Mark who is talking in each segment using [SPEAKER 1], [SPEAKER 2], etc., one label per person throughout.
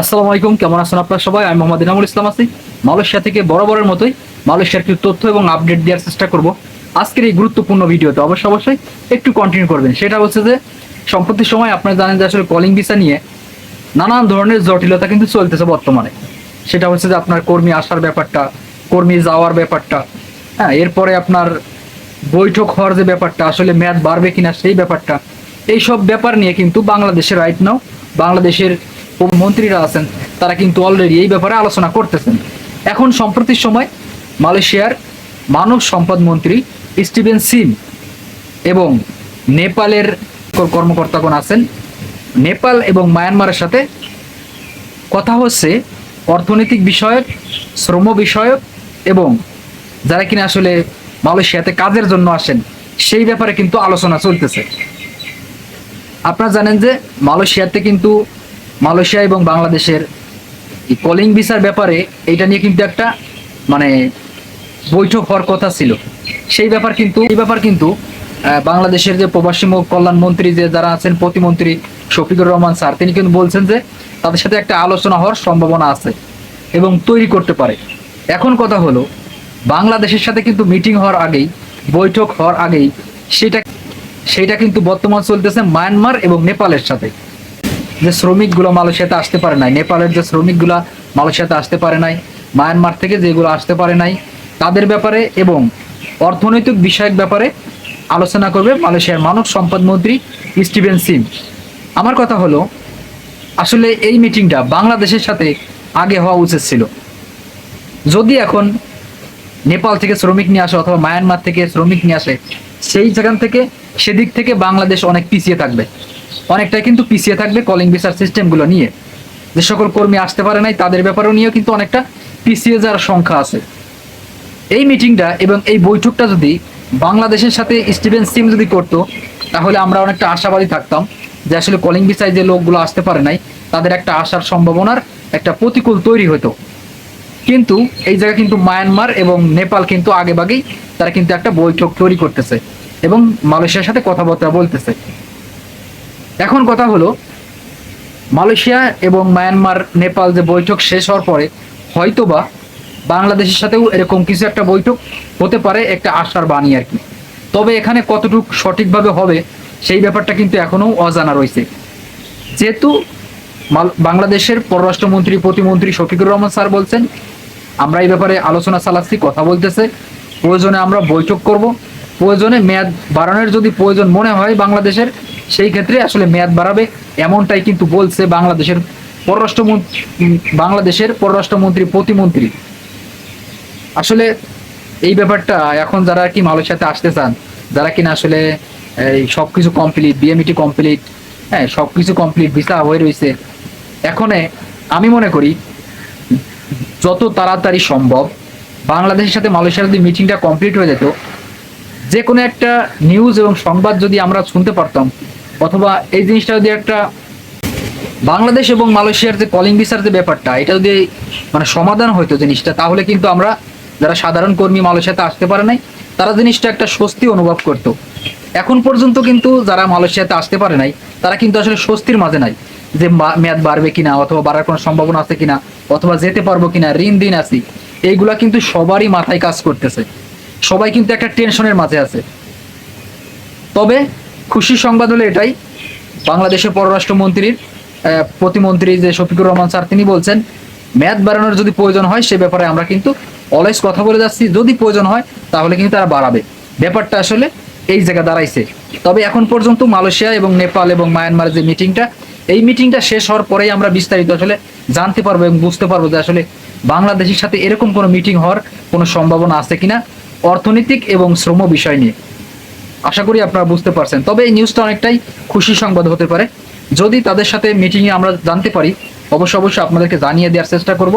[SPEAKER 1] আসসালামু আলাইকুম, কেমন আছেন আপনারা সবাই? আমি মোহাম্মদ ইনামুল ইসলাম আছি। মালয়েশিয়া থেকে বরাবরের মতোই মালয়েশিয়ার কিছু তথ্য এবং আপডেট দেওয়ার চেষ্টা করব। আজকের এই গুরুত্বপূর্ণ ভিডিওতে অবশ্যই অবশ্যই একটু কন্টিনিউ করবেন। সেটা হচ্ছে যে, সম্প্রতি সময় আপনারা জানেন যে আসলে কলিং ভিসা নিয়ে নানান ধরনের জটিলতা কিন্তু চলতেছে বর্তমানে। সেটা হচ্ছে যে আপনার কর্মী আসার ব্যাপারটা, কর্মী যাওয়ার ব্যাপারটা হ্যাঁ এরপরে আপনার বৈঠক হওয়ার যে ব্যাপারটা, আসলে মেয়াদ বাড়বে কিনা সেই ব্যাপারটা এই সব ব্যাপার নিয়ে কিন্তু বাংলাদেশের রাইট নাও বাংলাদেশের মন্ত্রীরা আছেন, তারা কিন্তু অলরেডি এই ব্যাপারে আলোচনা করতেছেন। এখন সম্প্রতি সময় মালয়েশিয়ার মানব সম্পদ মন্ত্রী স্টিভেন সিম এবং নেপালের কর্মকর্তাগণ আছেন। নেপাল এবং মায়ানমারের সাথে কথা হচ্ছে অর্থনৈতিক বিষয়ক, শ্রম বিষয়ক এবং যারা কিনা আসলে মালয়েশিয়াতে কাজের জন্য আসেন, সেই ব্যাপারে কিন্তু আলোচনা চলতেছে। আপনারা জানেন যে মালয়েশিয়াতে কিন্তু মালয়েশিয়া এবং বাংলাদেশের কলিং ভিসার ব্যাপারে এটা নিয়ে কিন্তু একটা মানে বৈঠক হওয়ার কথা ছিল। সেই ব্যাপার কিন্তু, এই ব্যাপার কিন্তু বাংলাদেশের যে প্রবাসী কল্যাণ মন্ত্রী যে যারা আছেন, প্রতিমন্ত্রী শফিকুর রহমান স্যার, তিনি কিন্তু বলছেন যে তাদের সাথে একটা আলোচনা হওয়ার সম্ভাবনা আছে এবং তৈরি করতে পারে। এখন কথা হলো, বাংলাদেশের সাথে কিন্তু মিটিং হওয়ার আগেই, বৈঠক হওয়ার আগেই, সেটা সেটা কিন্তু বর্তমান চলতেছে মায়ানমার এবং নেপালের সাথে। যে শ্রমিকগুলো মালয়েশিয়াতে আসতে পারে নাই, নেপালের যে শ্রমিকগুলা মালয়েশিয়াতে আসতে পারে নাই, মায়ানমার থেকে যেগুলো আসতে পারে নাই, তাদের ব্যাপারে এবং অর্থনৈতিক বিষয়ক ব্যাপারে আলোচনা করবে মালয়েশিয়ার মানব সম্পদ মন্ত্রী স্টিভেন সিম। আমার কথা হলো, আসলে এই মিটিংটা বাংলাদেশের সাথে আগে হওয়া উচিত ছিল। যদি এখন নেপাল থেকে শ্রমিক নিয়ে আসে অথবা মায়ানমার থেকে শ্রমিক নিয়ে আসে, সেই জায়গান থেকে সেদিক থেকে বাংলাদেশ অনেক পিছিয়ে থাকবে। অনেকটাই কিন্তু পিছিয়ে থাকবে কলিং ভিসার সিস্টেমগুলো নিয়ে। যে সকল কর্মী আসতে পারে নাই, তাদের ব্যাপারেও নিয়েও কিন্তু অনেকটা পিছিয়ে যাওয়ার সংখ্যা আছে। এই মিটিংটা এবং এই বৈঠকটা যদি বাংলাদেশের সাথে স্টিভেন সিম যদি করতো, তাহলে আমরা অনেকটা আশাবাদী থাকতাম যে আসলে কলিং ভিসায় যে লোকগুলো আসতে পারে নাই, তাদের একটা আসার সম্ভাবনার একটা প্রতিকূল তৈরি হতো। কিন্তু এই জায়গায় কিন্তু মায়ানমার এবং নেপাল কিন্তু আগেভাগেই তারা কিন্তু একটা বৈঠক তৈরি করতেছে এবং মালয়েশিয়ার সাথে কথাবার্তা বলতেছে। এখন কথা হলো, মালয়েশিয়া এবং মায়ানমার, নেপাল যে বৈঠক শেষ হওয়ার পরে হয়তোবা বাংলাদেশের সাথেও এরকম কিছু একটা বৈঠক হতে পারে, একটা আশার বাণী আর কি। তবে এখানে কতটুকু সঠিকভাবে হবে সেই ব্যাপারটা কিন্তু এখনও অজানা রয়েছে। যেহেতু বাংলাদেশের পররাষ্ট্রমন্ত্রী, প্রতিমন্ত্রী শফিকুর রহমান স্যার বলছেন, আমরা এই ব্যাপারে আলোচনা চালাচ্ছি, কথা বলতেছে, প্রয়োজনে আমরা বৈঠক করব। প্রয়োজনে মেয়াদ বাড়ানোর যদি প্রয়োজন মনে হয় বাংলাদেশের সেই ক্ষেত্রে আসলে মেয়াদ বাড়াবে এমনটাই কিন্তু বলছে বাংলাদেশের পররাষ্ট্রমন্ত্রী বাংলাদেশের পররাষ্ট্রমন্ত্রী, প্রতিমন্ত্রী। আসলে এই ব্যাপারটা এখন যারা কি মালয়েশিয়াতে আসতে চান, যারা কিনা আসলে, এই সব কিছু কমপ্লিট বিএমইটি কমপ্লিট হ্যাঁ সব কিছু কমপ্লিট ভিসা হয়ে রয়েছে, এখনে আমি মনে করি, যত তাড়াতাড়ি সম্ভব বাংলাদেশের সাথে মালয়েশিয়ার যদি মিটিংটা কমপ্লিট হয়ে যেত যে কোনো একটা নিউজ এবং সংবাদ যদি আমরা শুনতে পারতাম অথবা এই জিনিসটা যদি একটা বাংলাদেশ এবং মালয়েশিয়ার যে কলিং ভিসার যে ব্যাপারটা, এটা যদি মানে সমাধান হইতো জিনিসটা, তাহলে কিন্তু আমরা যারা সাধারণ কর্মী মালয়েশিয়াতে আসতে পারে নাই, তারা জিনিসটা একটা স্বস্তি অনুভব করতো। এখন পর্যন্ত কিন্তু যারা মালয়েশিয়াতে আসতে পারে নাই, তারা কিন্তু আসলে স্বস্তির মাঝে নাই যে মেয়াদ বাড়বে কিনা, অথবা বাড়ার কোনো সম্ভাবনা আছে কিনা, অথবা যেতে পারব কিনা, ঋণ দিন আছি। এইগুলা কিন্তু সবারই মাথায় কাজ করতেছে। সবাই কিন্তু একটা টেনশনের মাঝে আছে। তবে খুশির সংবাদ হলো এটাই। বাংলাদেশের পররাষ্ট্রমন্ত্রীর প্রতিমন্ত্রী যে শফিকুর রহমান স্যার, তিনি বলছেন, মেয়াদ বাড়ানোর যদি প্রয়োজন হয় সে ব্যাপারে আমরা কিন্তু অলওয়েজ কথা বলে যাচ্ছি। যদি প্রয়োজন হয়, তাহলে কিন্তু তারা বাড়াবে। ব্যাপারটা আসলে এই জায়গা দাঁড়াইছে। তবে এখন পর্যন্ত মালয়েশিয়া এবং নেপাল এবং মায়ানমারের যে মিটিংটা, এই মিটিংটা শেষ হওয়ার পরেই আমরা বিস্তারিত আসলে জানতে পারব এবং বুঝতে পারব যে আসলে বাংলাদেশের সাথে এরকম কোনো মিটিং হওয়ার কোনো সম্ভাবনা আছে কিনা অর্থনৈতিক এবং শ্রম বিষয় নিয়ে। আশা করি আপনারা বুঝতে পারছেন। তবে এই নিউজটা অনেকটাই খুশি সংবাদ হতে পারে। যদি তাদের সাথে মিটিংয়ে আমরা জানতে পারি, অবশ্য অবশ্যই আপনাদেরকে জানিয়ে দেওয়ার চেষ্টা করব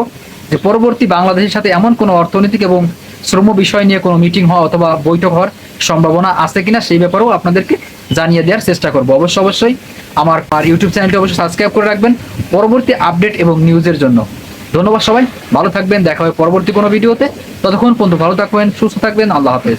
[SPEAKER 1] যে পরবর্তী বাংলাদেশের সাথে এমন কোনো অর্থনৈতিক এবং শ্রম বিষয় নিয়ে কোনো মিটিং হওয়া অথবা বৈঠক হওয়ার সম্ভাবনা আছে কিনা সেই ব্যাপারেও আপনাদেরকে জানিয়ে দেওয়ার চেষ্টা করব। অবশ্য অবশ্যই আমার আর ইউটিউব চ্যানেলটি অবশ্যই সাবস্ক্রাইব করে রাখবেন পরবর্তী আপডেট এবং নিউজের জন্য। ধন্যবাদ সবাই, ভালো থাকবেন, দেখা হবে পরবর্তী কোনো ভিডিওতে ততক্ষণ পর্যন্ত ভালো থাকবেন, সুস্থ থাকবেন, আল্লাহ হাফেজ।